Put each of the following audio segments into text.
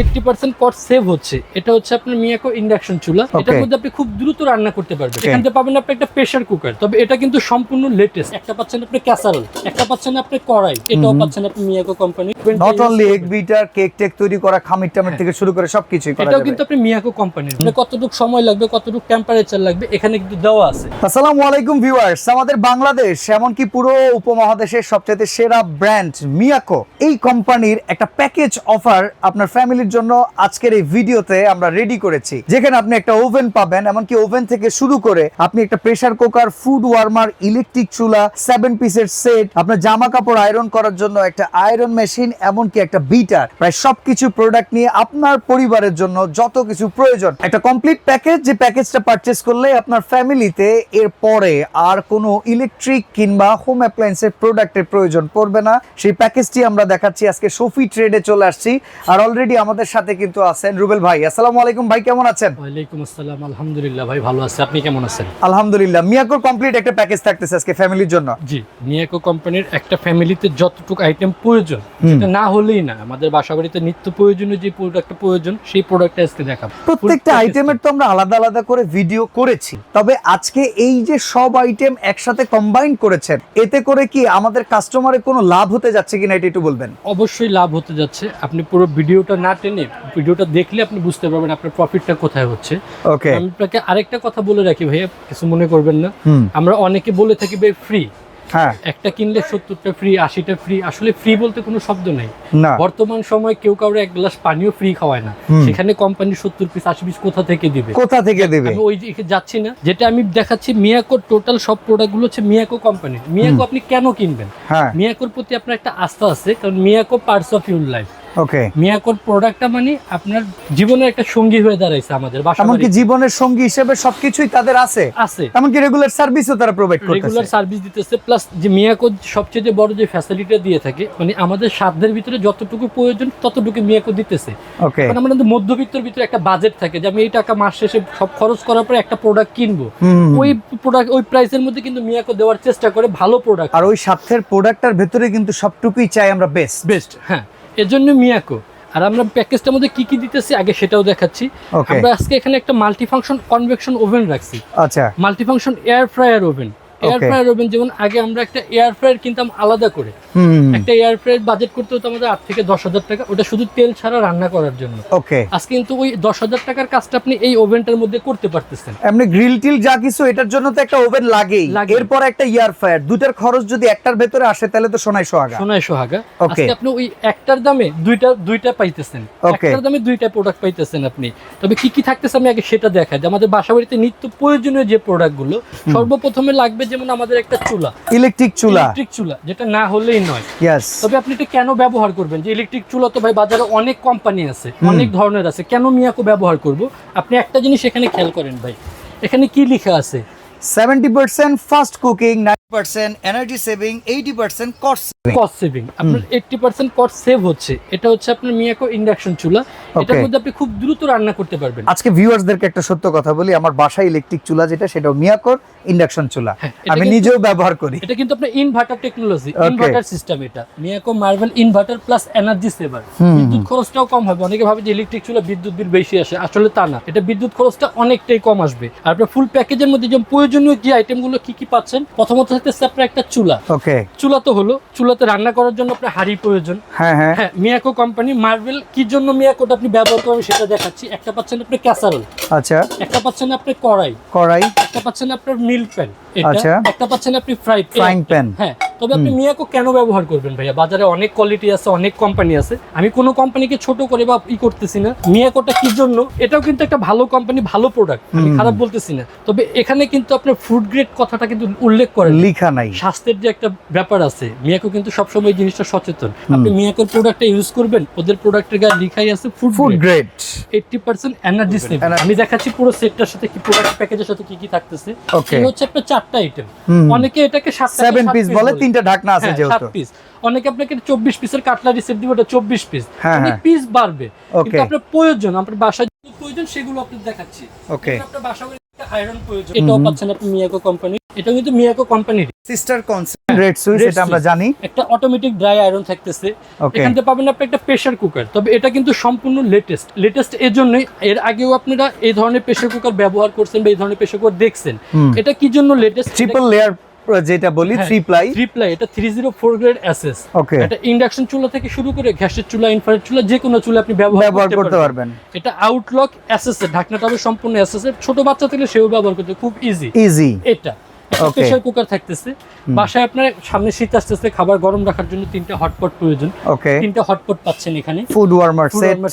Eighty percent cost save হচ্ছে। এটা হচ্ছে আপনার মিয়াকো ইন্ডাকশন চুলা। এটার মধ্যে আপনি খুব দ্রুত রান্না করতে পারবেন. এখান থেকে পাবেন আপনি একটা প্রেসার কুকার তবে এটা কিন্তু সম্পূর্ণ লেটেস্ট একটা পাচ্ছেন আপনি ক্যাসারল একটা পাচ্ছেন আপনি কড়াই। এটাও পাচ্ছেন আপনি Miyako company not only egg beater cake take তৈরি করা খামির টামির থেকে শুরু করে সবকিছুই করা এটাও কিন্তু আপনি মিয়াকো কোম্পানির মানে কতটুকু সময় লাগবে কতটুকু টেম্পারেচার লাগবে এখানে কিন্তু দেওয়া আছে। আসসালামু আলাইকুম ভিউয়ার্স আমাদের বাংলাদেশ এমনকি পুরো উপমহাদেশের সবচেয়ে সেরা ব্র্যান্ড মিয়াকো এই কোম্পানির একটা প্যাকেজ অফার আপনার ফ্যামিলির জন্য আজকের এই ভিডিওতে আমরা রেডি করেছি। যেখানে আপনি একটা ওভেন পাবেন, এমনকি ওভেন থেকে শুরু করে আপনি একটা pressure cooker food warmer electric চুলা সেভেন পিসের সেট আপনার জামা কাপড় আয়রন করার জন্য একটা আয়রন মেশিন এমনকি একটা বিটার প্রায় সবকিছু প্রোডাক্ট নিয়ে আপনার পরিবারের জন্য যত কিছু প্রয়োজন। একটা কমপ্লিট প্যাকেজ যে প্যাকেজটা পারচেস করলে আপনার ফ্যামিলিতে এর পরে আর কোনো ইলেকট্রিক কিংবা হোম অ্যাপ্লায়েন্সের প্রোডাক্টের প্রয়োজন পড়বে না। সেই প্যাকেজটি আমরা দেখাচ্ছি। আজকে সফি ট্রেডে চলে আসছি। আর অলরেডি আমাদের সাথে কিন্তু আছেন রুবেল ভাই। আসসালামু আলাইকুম ভাই কেমন আছেন? ওয়ালাইকুম আসসালাম আলহামদুলিল্লাহ ভাই ভালো আছে। আপনি কেমন আছেন? আলহামদুলিল্লাহ। মিয়াকোর কমপ্লিট একটা প্যাকেজ থাকতেছে আজকে ফ্যামিলির জন্য। জি মিয়াকো কোম্পানির একটা ফ্যামিলিতে যতটুকু আইটেম প্রয়োজন। সেটা না হলেই না আমাদের বাসা বাড়িতে নিত্য প্রয়োজনীয় যে প্রোডাক্টটা প্রয়োজন সেই প্রোডাক্টটা আজকে দেখাবো। প্রত্যেকটা আইটেমের তো আমরা আলাদা আলাদা করে ভিডিও করেছি। তবে আজকে এই যে সব আইটেম একসাথে কম্বাইন করেছেন এতে করে কি আমাদের কাস্টমারের কোনো লাভ হতে যাচ্ছে কিনা এটা একটু বলবেন? অবশ্যই লাভ হতে যাচ্ছে। আপনি পুরো ভিডিওটা না টেনে ভিডিওটা দেখলে আপনি বুঝতে পারবেন আপনার প্রফিটটা কোথায় হচ্ছে। ওকে আমি আপনাকে আরেকটা কথা বলে রাখি ভাইয়া কিছু মনে করবেন না। আমরা অনেকে বলে থাকি ভাই ফ্রি হ্যাঁ। একটা কিনলে সত্তরটা ফ্রি আশিটা ফ্রি আসলে ফ্রি বলতে কোনো শব্দ নেই। বর্তমান সময় কেউ কাউরে এক গ্লাস পানিও ফ্রি খাওয়ায় না। সেখানে কোম্পানি সত্তর পিস আশি পিস কোথা থেকে দিবে? কোথা থেকে দেবে? আমি ওই দিকে যাচ্ছি না। যেটা আমি দেখাচ্ছি মিয়াকোর টোটাল সব প্রোডাক্টগুলো হচ্ছে মিয়াকো কোম্পানির মিয়াকো আপনি কেন কিনবেন? হ্যাঁ। মিয়াকোর প্রতি আপনার একটা আস্থা আছে কারণ Miyako parts of your life okay মিয়াকোর প্রোডাক্টটা মানে আপনার জীবনের একটা সঙ্গী হয়ে দাঁড়াইছে আমাদের এমনকি জীবনের সঙ্গী হিসেবে সবকিছুই তাদের আছে। আছে। এমনকি রেগুলার সার্ভিসও তারা প্রোভাইড রেগুলার সার্ভিস দিতেছে প্লাস যে মিয়াকো সবচেয়ে বড় যে ফ্যাসিলিটি দিয়ে থাকে মানে আমাদের সাধ্যের ভিতরে যতটুকু প্রয়োজন ততটুকু মিয়াকো দিতেছে। ওকে কারণ আমাদের মধ্যবিত্তর ভিতরে একটা বাজেট থাকে যে আমি এই টাকা মাস শেষে সব খরচ করার পরে একটা প্রোডাক্ট কিনবো। ওই প্রোডাক্ট ওই প্রাইসের মধ্যে কিন্তু মিয়াকো দেওয়ার চেষ্টা করে ভালো প্রোডাক্ট আর ওই স্বার্থের প্রোডাক্টটার ভেতরে কিন্তু সবটুকুই চাই আমরা বেস্ট বেস্ট হ্যাঁ। এর জন্য মিয়াকো। আর আমরা প্যাকেজটার মধ্যে কি কি দিতেছি আগে সেটাও দেখাচ্ছি। আমরা আজকে এখানে একটা মাল্টি ফাংশন কনভেকশন ওভেন রাখছি। আচ্ছা। Multi function air fryer oven air. Fryer oven যেমন আগে আমরা একটা এয়ার ফ্রায়ার কিনতাম আলাদা করে। একটা এয়ার ফ্রায়ার বাজেট করতে হতো আমাদের আট থেকে দশ হাজার টাকা ওটা শুধু তেল ছাড়া রান্না করার জন্য। ওকে আজকে কিন্তু ওই দশ হাজার টাকার কাজটা আপনি এই ওভেনটার মধ্যে করতে পারতেছেন। এমনি গ্রিল টিল যা কিছু এটার জন্য তো একটা ওভেন লাগেই। এরপর একটা ইয়ার ফায়ার দুটার খরচ যদি একটার ভেতরে আসে তাহলে তো সোনাই সোহাগা। সোনায় সোহাগা. আজকে আপনি ওই একটার দামে দুইটা দুইটা পাইতেছেন. একটার দামে দুইটা প্রোডাক্ট পাইতেছেন আপনি। তবে কি কি থাকতেছে আমি আগে সেটা দেখাই। আমাদের বাসা বাড়িতে নিত্য প্রয়োজনীয় যে প্রোডাক্টগুলো সর্বপ্রথমে লাগবে যেমন আমাদের একটা চুলা ইলেকট্রিক চুলা। ইলেকট্রিক চুলা যেটা না হলেই নয়। ইয়েস তবে আপনি এটা কেন ব্যবহার করবেন? যে ইলেকট্রিক চুলা তো ভাই বাজারে অনেক কোম্পানি আছে অনেক ধরনের আছে। কেন মিয়াকো ব্যবহার করব? আপনি একটা জিনিস এখানে খেয়াল করেন ভাই। এখানে কি লেখা আছে? Seventy percent fast cooking percent energy saving eighty percent cost cost saving আপনার এইটটি পার্সেন্ট কস্ট সেভ হচ্ছে। এটা হচ্ছে আপনার মিয়াকো ইন্ডাকশন চুলা। এটার মধ্যে আপনি খুব দ্রুত রান্না করতে পারবেন। আজকে ভিউয়ার্সদেরকে একটা সত্য কথা বলি আমার বাসায় ইলেকট্রিক চুলা যেটা মিয়াকোর ইন্ডাকশন চুলা। হ্যাঁ, আমি নিজেও ব্যবহার করি। এটা কিন্তু আপনার ইনভার্টার টেকনোলজি ইনভার্টার সিস্টেম এটা। Miyako marble inverter plus energy saver বিদ্যুৎ খরচটাও কম হবে। অনেকে ভাবে যে ইলেকট্রিক চুলা বিদ্যুৎ বিল বেশি আসে। আসলে তা না। এটা বিদ্যুৎ খরচটা অনেকটাই কম আসবে। আর আপনার ফুল প্যাকেজের মধ্যে যে প্রয়োজনীয় যে আইটেমগুলো কি কি পাচ্ছেন প্রথমত থাকতেছে আপনার একটা চুলা। ওকে চুলা তো হলো চুলাতে রান্না করার জন্য আপনার হাড়ি প্রয়োজন। হ্যাঁ হ্যাঁ। হ্যাঁ মিয়াকো কোম্পানি মার্বেল কি জন্য মিয়াকোটা আপনি ব্যবহার করেন সেটা দেখাচ্ছি। একটা পাচ্ছেন আপনি ক্যাসারোল। আচ্ছা। একটা পাচ্ছেন আপনি কড়াই। কড়াই। একটা পাচ্ছেন আপনার মিল্ক প্যান। আচ্ছা। একটা পাচ্ছেন আপনি ফ্রাই Frying pan। হ্যাঁ তবে আপনি মিয়াকো কেন ব্যবহার করবেন ভাইয়া? বাজারে অনেক কোয়ালিটি আছে অনেক কোম্পানি আছে। আমি কোনো কোম্পানিকে ছোট করে বা ই করতেছি না। মিয়াকোটা কি জন্য? এটাও কিন্তু একটা ভালো কোম্পানি ভালো প্রোডাক্ট আমি খারাপ বলতেছি না। তবে এখানে কিন্তু আপনার ফুড গ্রেড কথাটা কিন্তু উল্লেখ করেন। লিখা নাই। স্বাস্থ্যের যে একটা ব্যাপার আছে মিয়াকো কিন্তু সবসময় জিনিসটা সচেতন। আপনি মিয়াকোর প্রোডাক্টটা ইউজ করবেন ওদের প্রোডাক্টের গায়ে লিখাই আছে food food grade eighty percent energy save আমি দেখাচ্ছি পুরো সেটটার সাথে কি প্রোডাক্ট প্যাকেজের সাথে কি কি থাকতেছে. হচ্ছে আপনার চারটা আইটেম অনেকে এটাকে সেভেন পিস বলে তিনটা ঢাকনা আছে যেহেতু। পিস অনেকে আপনাকে চব্বিশ পিসের কাটলারি সেট দিবে ওটা চব্বিশ পিস হ্যাঁ, অনেক হ্যাঁ। পিস বাড়বে। কিন্তু আপনার প্রয়োজন আপনার বাসায় প্রয়োজন সেগুলো আপনি দেখাচ্ছি। ওকে আপনার বাসা আয়রন প্রয়োজন। এটাও পাচ্ছেন আপনি মিয়াকো কোম্পানি এটা কিন্তু মিয়াকো কোম্পানির সিস্টার কনসেপ্ট রেড সুইচ এটা আমরা জানি। একটা অটোমেটিক ড্রাই আয়রন থাকতেছে। এখান থেকে পাবেন আপনি একটা প্রেসার কুকার তবে এটা কিন্তু সম্পূর্ণ লেটেস্ট লেটেস্ট এর জন্যই এর আগেও আপনারা এই ধরনের প্রেসার কুকার ব্যবহার করছেন বা এই ধরনের প্রেসার কুকার দেখছেন। এটা কি জন্য লেটেস্ট ট্রিপল লেয়ার যেটা বলি থ্রি প্লাই থ্রি প্লাই এটা থ্রি জিরো ফোর গ্রেড অ্যাসেস ওকে এটা ইন্ডাকশন চুলা থেকে শুরু করে গ্যাসের চুলা ইনফ্রারেড চুলা যে কোনো চুলা আপনি ব্যবহার করতে পারবেন। এটা আউটলক অ্যাসেস ঢাকনাটা হবে সম্পূর্ণ অ্যাসেস এর ছোট বাচ্চা থেকে সেও ব্যবহার করতে খুব ইজি ইজি এটা. প্রেসার কুকার থাকতেছে। বাসায় আপনার সামনে শীত আসতেছে খাবার গরম রাখার জন্য তিনটা হটপট প্রয়োজন। তিনটা হটপট পাচ্ছেন এখানে। ফুড ওয়ার্মার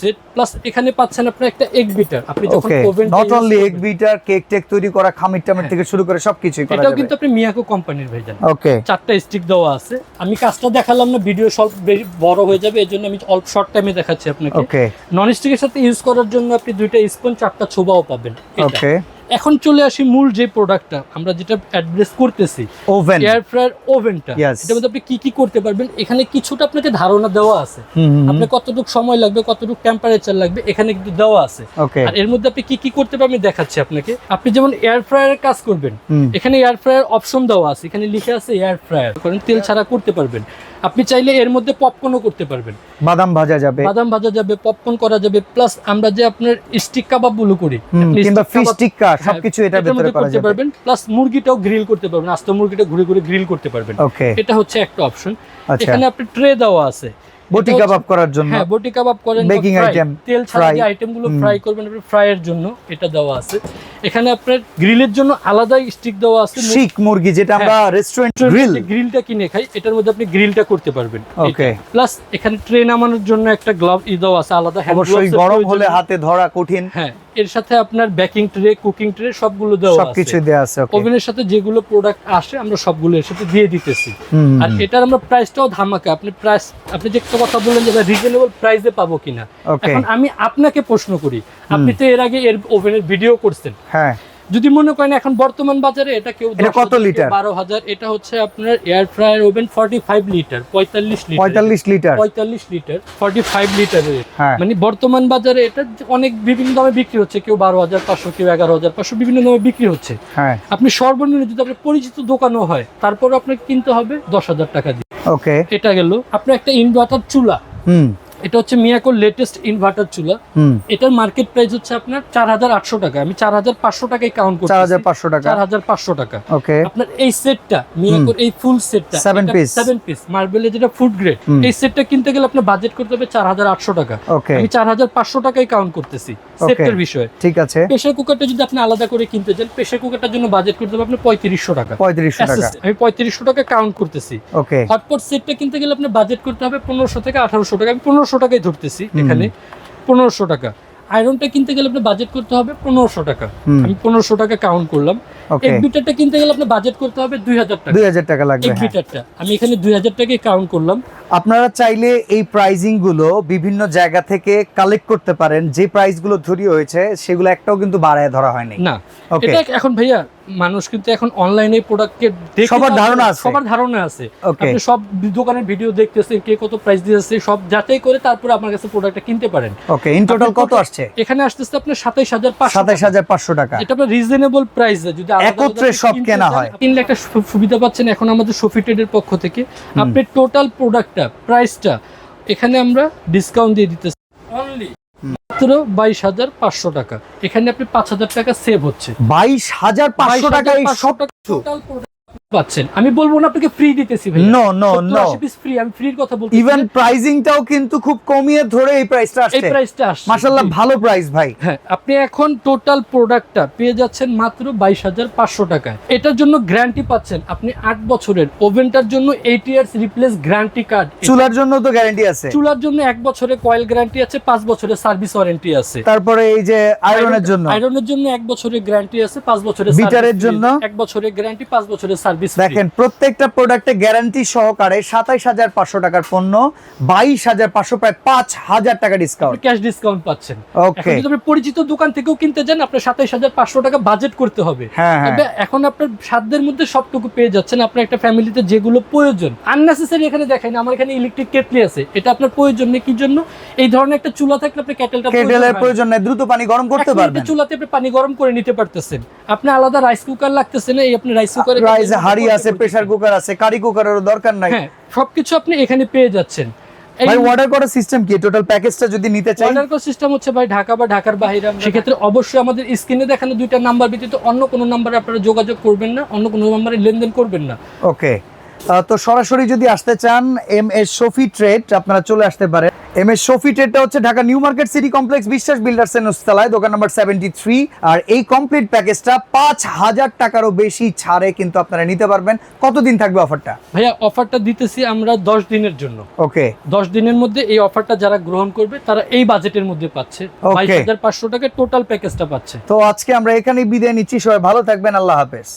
সেট প্লাস এখানে পাচ্ছেন আপনার একটা এগ বিটার আপনি যখন oven not only egg beater cake take তৈরি করা খামির টামির থেকে শুরু করে সবকিছুই করা হ্যাঁ। এটাও কিন্তু আপনি মিয়াকো কোম্পানির ভাইজান ওকে চারটা স্টিক দেওয়া আছে। আমি কাজটা দেখালাম না ভিডিও স্বল্প বেশি বড় হয়ে যাবে এর জন্য আমি অল্প শর্ট টাইমে দেখাচ্ছি আপনাকে। ওকে নন স্টিকের সাথে ইউজ করার জন্য আপনি দুইটা স্পুন চারটা ছোবাও পাবেন। ওকে এখন চলে আসি মূল যে প্রোডাক্টটা আমরা যেটা অ্যাড্রেস করতেছি ওভেন এয়ার ফ্রায়ার ওভেনটা. এটার মধ্যে আপনি কি কি করতে পারবেন? এখানে কিছুটা আপনাকে ধারণা দেওয়া আছে। আপনি কতটুকু সময় লাগবে কতটুকু টেম্পারেচার লাগবে এখানে কিন্তু দেওয়া আছে। আর এর মধ্যে আপনি কি কি করতে পারবেন আমি দেখাচ্ছি আপনাকে। আপনি যেমন এয়ার ফ্রায়ারের কাজ করবেন। এখানে এয়ার ফ্রায়ার অপশন দেওয়া আছে। এখানে লিখে আছে এয়ার ফ্রায়ার করেন তেল ছাড়া করতে পারবেন। আপনি চাইলে এর মধ্যে পপকর্নও করতে পারবেন। বাদাম ভাজা যাবে। বাদাম ভাজা যাবে পপকর্ন করা যাবে প্লাস আমরা যে আপনার স্টিক কাবাবগুলো করি কিংবা ফিশ টিক্কা সবকিছু এটার ভিতরে করতে পারবেন প্লাস মুরগিটাও গ্রিল করতে পারবেন আস্ত মুরগিটা ঘুরে ঘুরে গ্রিল করতে পারবেন। ওকে এটা হচ্ছে একটা অপশন আচ্ছা। এখানে আপনি ট্রে দেওয়া আছে। বটি কাবাব করার জন্য। হ্যাঁ বটি কাবাব করেন বা Baking fry, item, তেল ছাড়া যে আইটেমগুলো। ফ্রাই করবেন আপনি ফ্রাইয়ের জন্য এটা দেওয়া আছে। এখানে আপনার গ্রিলের জন্য আলাদাই স্টিক দেওয়া আছে। শিক মুরগি যেটা আমরা রেস্টুরেন্ট গ্রিল গ্রিলটা কিনে খাই এটার মধ্যে আপনি গ্রিলটা করতে পারবেন। Okay. প্লাস এখানে ট্রে নামানোর জন্য একটা গ্লাভ ই দেওয়া আছে আলাদা অবশ্যই গরম হলে হাতে ধরা কঠিন। হ্যাঁ। এর সাথে আপনার বেকিং ট্রে কুকিং ট্রে সবগুলো দেওয়া আছে। সবকিছু দেওয়া আছে ওকে ওভেনের সাথে যেগুলো প্রোডাক্ট আসে আমরা সবগুলো এর সাথে দিয়ে দিতেছি। আর এটার আমরা প্রাইসটাও ধামাকা। আপনি প্রাইস আপনি যে একটা কথা বললেন যে রিজনেবল প্রাইসে পাবো কিনা। এখন আমি আপনাকে প্রশ্ন করি। আপনি তো এর আগে এর ওভেনের ভিডিও করছেন। হ্যাঁ। যদি মনে করেন এখন বর্তমান বাজারে এটা কেউ কত লিটার? বারো হাজার এটা হচ্ছে আপনার air fryer oven forty five liter পঁয়তাল্লিশ লিটার পঁয়তাল্লিশ লিটার পঁয়তাল্লিশ লিটার ফর্টি ফাইভ লিটারের হ্যাঁ। মানে বর্তমান বাজারে এটা অনেক বিভিন্ন দামে বিক্রি হচ্ছে কেউ বারো হাজার পাঁচশো কেউ এগারো হাজার পাঁচশো বিভিন্ন দামে বিক্রি হচ্ছে। হ্যাঁ। আপনি সর্বনিম্ন যদি আপনার পরিচিত দোকানও হয় তারপর আপনাকে কিনতে হবে দশ হাজার টাকা দিয়ে। ওকে এটা গেল। আপনার একটা ইনভার্টার চুলা। হুম। এটা হচ্ছে মিয়াকোর লেটেস্ট ইনভার্টার চুলা। এটার মার্কেট প্রাইস হচ্ছে আপনার চার হাজার আটশো টাকা। আমি চার হাজার পাঁচশো টাকায় কাউন্ট করছি চার হাজার পাঁচশো টাকা। চার হাজার পাঁচশো টাকা। ওকে আপনার এই সেটটা মিয়াকোর এই ফুল সেটটা Seven পিস সেভেন পিস মার্বেলের যেটা ফুড গ্রেড। এই সেটটা কিনতে গেলে আপনার বাজেট করতে হবে চার হাজার আটশো টাকা। ওকে আমি চার হাজার পাঁচশো টাকায় কাউন্ট করতেছি সেটের বিষয়ে। ঠিক আছে। প্রেশার কুকারটা যদি আপনি আলাদা করে কিনতে চান প্রেশার কুকারটার জন্য বাজেট করতে হবে আপনার পঁয়ত্রিশশো টাকা। পঁয়ত্রিশশো টাকা। আমি পঁয়ত্রিশশো টাকা কাউন্ট করতেছি। ওকে হটপট সেটটা কিনতে গেলে আপনার বাজেট করতে হবে পনেরোশো থেকে আঠারোশো টাকা। আমি পনেরোশো টাকায় ধরতেছি এখানে। পনেরোশো টাকা। আয়রনটা কিনতে গেলে আপনার বাজেট করতে হবে পনেরোশো টাকা। আমি পনেরোশো টাকা কাউন্ট করলাম। ওকে এক বিটারটা কিনতে গেলে আপনার বাজেট করতে হবে দুই হাজার টাকা। দুই হাজার টাকা লাগবে এক হ্যাঁ। বিটারটা আমি এখানে দুই হাজার টাকায় কাউন্ট করলাম। আপনারা চাইলে এই প্রাইজিংগুলো বিভিন্ন জায়গা থেকে কালেক্ট করতে পারেন। যে প্রাইসগুলো ধরি হয়েছে সেগুলো একটাও কিন্তু বাড়ায় ধরা হয়নি। না। এটা এখন ভাইয়া মানুষ কিন্তু এখন অনলাইনে প্রোডাক্টকে দেখে সবার ধারণা আছে। সবার ধারণা আছে। আপনি সব দোকানের ভিডিও দেখতেছেন কে কত প্রাইস দিয়েছে সব যাচাই করে তারপরে আপনার কাছে প্রোডাক্টটা কিনতে পারেন। ওকে ইন টোটাল কত আসছে? এখানে আসতেছে আপনার সাতাইশ হাজার পাঁচশো সাতাইশ হাজার পাঁচশো টাকা। এটা আপনার রিজনেবল প্রাইস যদি একত্রে সব কেনা হয়। কিনলে একটা সু- সুবিধা পাচ্ছেন এখন আমাদের সফি ট্রেডের পক্ষ থেকে। আপনি টোটাল প্রোডাক্টটা প্রাইসটা এখানে আমরা ডিসকাউন্ট দিয়ে দিতেছি। অনলি মাত্র বাইশ হাজার পাঁচশো টাকা। এখানে আপনি পাঁচ হাজার টাকা সেভ হচ্ছে। বাইশ হাজার পাঁচশো টাকা এই সব পাচ্ছেন। আমি বলব না আপনাকে ফ্রি দিতেছি ভাই নো নো নো ফ্রি আমি ফ্রির কথা বলছি ইভেন প্রাইজিংটাও কিন্তু খুব কমিয়ে ধরে এই প্রাইসটা এই প্রাইসটা আসছে মাশাআল্লাহ ভালো প্রাইস ভাই। হ্যাঁ আপনি এখন টোটাল প্রোডাক্টটা পেয়ে যাচ্ছেন মাত্র বাইশ হাজার পাঁচশো টাকায়। এটার জন্য গ্যারান্টি পাচ্ছেন। আপনি আট বছরের ওভেনটার জন্য eight years replace guarantee card চুলার জন্য তো গ্যারান্টি আছে। চুলার জন্য এক বছরের কয়েল গ্যারান্টি আছে পাঁচ বছরের সার্ভিস ওয়ারেন্টি আছে। তারপরে এই যে আয়রনের জন্য। আয়রনের জন্য এক বছরের গ্যারান্টি আছে পাঁচ বছরের বিটারের জন্য? free। এক বছরের গ্যারান্টি পাঁচ বছরের সার্ভিস দেখেন প্রত্যেকটা প্রোডাক্টে গ্যারান্টি সহকারে সাতাইশ হাজার পাঁচশো টাকার পণ্য বাইশ হাজার পাঁচশো প্রায় পাঁচ হাজার টাকা ডিসকাউন্ট ক্যাশ ডিসকাউন্ট পাচ্ছেন। ওকে যদি আপনি পরিচিত দোকান থেকেও কিনতে যান আপনার সাতাইশ হাজার পাঁচশো টাকা বাজেট করতে হবে। হ্যাঁ হ্যাঁ। এখন আপনার সাধ্যের মধ্যে সবটুকু পেয়ে যাচ্ছেন আপনার একটা ফ্যামিলিতে যেগুলো প্রয়োজন। আননেসেসারি এখানে দেখেন আমার এখানে ইলেকট্রিক কেটলি আছে। এটা আপনার প্রয়োজন নেই কি জন্য? এই ধরনের একটা চুলা থাকলে আপনি কেটেলটা কেটেলের প্রয়োজন নেই দ্রুত পানি গরম করতে পারবেন। চুলাতে আপনি পানি গরম করে নিতে পারতেছেন। আপনি আলাদা রাইস কুকার লাগতেছে না এই আপনি রাইস কুকারে রাইস হাড়ি আছে প্রেসার কুকার আছে কারি কুকারেরও দরকার নাই। হ্যাঁ সবকিছু আপনি এখানে পেয়ে যাচ্ছেন। ভাই অর্ডার করার সিস্টেম কি? টোটাল প্যাকেজটা যদি নিতে চাই? অর্ডার করার সিস্টেম হচ্ছে ভাই ঢাকা বা ঢাকার বাইরে সেক্ষেত্রে অবশ্যই আমাদের স্ক্রিনে দেখানো দুইটা নাম্বার ব্যতীত অন্য কোনো নাম্বারে আপনারা যোগাযোগ করবেন না অন্য কোনো নাম্বারে লেনদেন করবেন না। ওকে তো সরাসরি যদি আসতে চান এম এস শফি ট্রেড আপনারা চলে আসতে পারেন। এম এস শফি ট্রেডটা হচ্ছে Dhaka new market city complex Biswas builders এর উস্তালায় দোকান নাম্বার সেভেন্টি থ্রি আর এই কমপ্লিট প্যাকেজটা পাঁচ হাজার টাকারও বেশি ছাড়ে কিন্তু আপনারা নিতে পারবেন। কতদিন থাকবে অফারটা? ভাইয়া অফারটা দিতেছি আমরা দশ দিনের জন্য। ওকে। দশ দিনের মধ্যে এই অফারটা যারা গ্রহণ করবে তারা এই বাজেটের মধ্যে পাচ্ছে। বাইশ হাজার পাঁচশো টাকা টোটাল প্যাকেজটা পাচ্ছে। তো আজকে আমরা এখানেই বিদায় নিচ্ছি। সবাই ভালো থাকবেন। আল্লাহ হাফেজ।